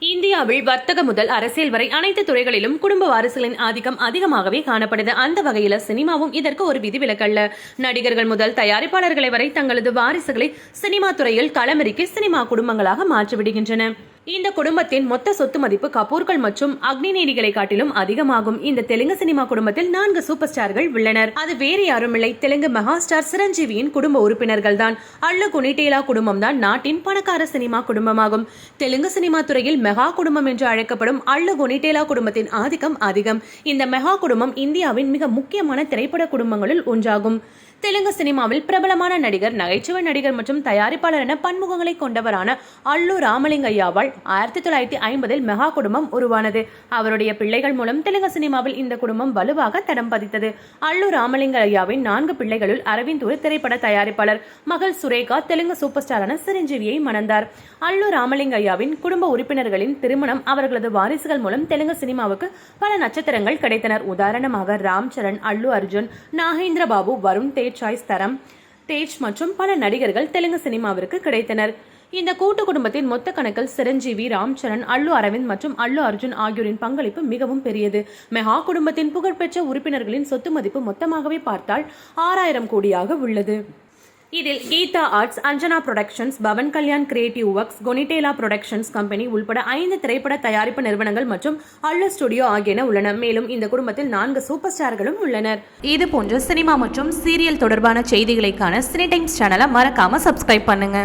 இந்தியாவில் வர்த்தக முதல் அரசியல் வரை அனைத்து துறைகளிலும் குடும்ப வாரிசுகளின் ஆதிக்கம் அதிகமாகவே காணப்படுது. அந்த வகையில சினிமாவும் இதற்கு ஒரு விதிவிலக்கல்ல நடிகர்கள் முதல் தயாரிப்பாளர்களை வரை தங்களது வாரிசுகளை சினிமா துறையில் களமிறக்கி சினிமா குடும்பங்களாக மாற்றிவிடுகின்றன. இந்த குடும்பத்தின் மொத்த சொத்து மதிப்பு கபூர்கள் மற்றும் அக்னிநேரிகளை காட்டிலும் அதிகமாகும். இந்த தெலுங்கு சினிமா குடும்பத்தில் நான்கு சூப்பர் ஸ்டார்கள் உள்ளனர். அது வேறு யாரும் இல்லை. தெலுங்கு மெகா ஸ்டார் சிரஞ்சீவியின் குடும்ப உறுப்பினர்கள் தான் அல்லு குனிடேலா குடும்பம் தான் நாட்டின் பணக்கார சினிமா குடும்பமாகும். தெலுங்கு சினிமா துறையில் மெகா குடும்பம் என்று அழைக்கப்படும் அல்லு குனிடேலா குடும்பத்தின் ஆதிக்கம் அதிகம். இந்த மெகா குடும்பம் இந்தியாவின் மிக முக்கியமான திரைப்பட குடும்பங்களில் ஒன்றாகும். தெலுங்கு சினிமாவில் பிரபலமான நடிகர் நகைச்சுவை நடிகர் மற்றும் தயாரிப்பாளர் என பன்முகங்களை கொண்டவரான அல்லு ராமலிங்கையாவால் ஆயிரத்தி தொள்ளாயிரத்தி ஐம்பதில் மெகா குடும்பம் உருவானது. அவருடைய பிள்ளைகள் மூலம் தெலுங்கு சினிமாவில் இந்த குடும்பம் வலுவாக தடம் பதித்தது. அல்லு ராமலிங்கையாவின் நான்கு பிள்ளைகளுள் அரவிந்த் ஒரு திரைப்பட தயாரிப்பாளர். மகள் சுரேகா தெலுங்கு சூப்பர் ஸ்டாரான சிரஞ்சீவியை மணந்தார். அல்லு ராமலிங்கையாவின் குடும்ப உறுப்பினர்களின் திருமணம் அவர்களது வாரிசுகள் மூலம் தெலுங்கு சினிமாவுக்கு பல நட்சத்திரங்கள் கிடைத்தனர். உதாரணமாக ராம் சரண் அல்லு அர்ஜுன் நாகேந்திர பாபு வருண் தேஜ் சாய்ஸ் தரம் தேஜ் மற்றும் பல நடிகர்கள் தெலுங்கு சினிமாவிற்கு கிடைத்தனர். இந்த கூட்டு குடும்பத்தின் மொத்த கணக்கில் சிரஞ்சீவி ராம்சரண் அல்லு அரவிந்த் மற்றும் அல்லு அர்ஜுன் ஆகியோரின் பங்களிப்பு மிகவும் பெரியது. மெஹா குடும்பத்தின் புகழ்பெற்ற உறுப்பினர்களின் சொத்து மதிப்பு மொத்தமாகவே பார்த்தால் ஆறாயிரம் கோடியாக உள்ளது. இதில் Geetha arts Anjana productions Pawan Kalyan creative works Konidela productions company உள்பட ஐந்து திரைப்பட தயாரிப்பு நிறுவனங்கள் மற்றும் அல்லு ஸ்டுடியோ ஆகியன உள்ளன. மேலும் இந்த குடும்பத்தில் நான்கு சூப்பர் ஸ்டார்களும் உள்ளனர். இது போன்ற சினிமா மற்றும் சீரியல் தொடர்பான செய்திகளைக்கான சினி டைம்ஸ் சேனலை மறக்காம சப்ஸ்கிரைப் பண்ணுங்க.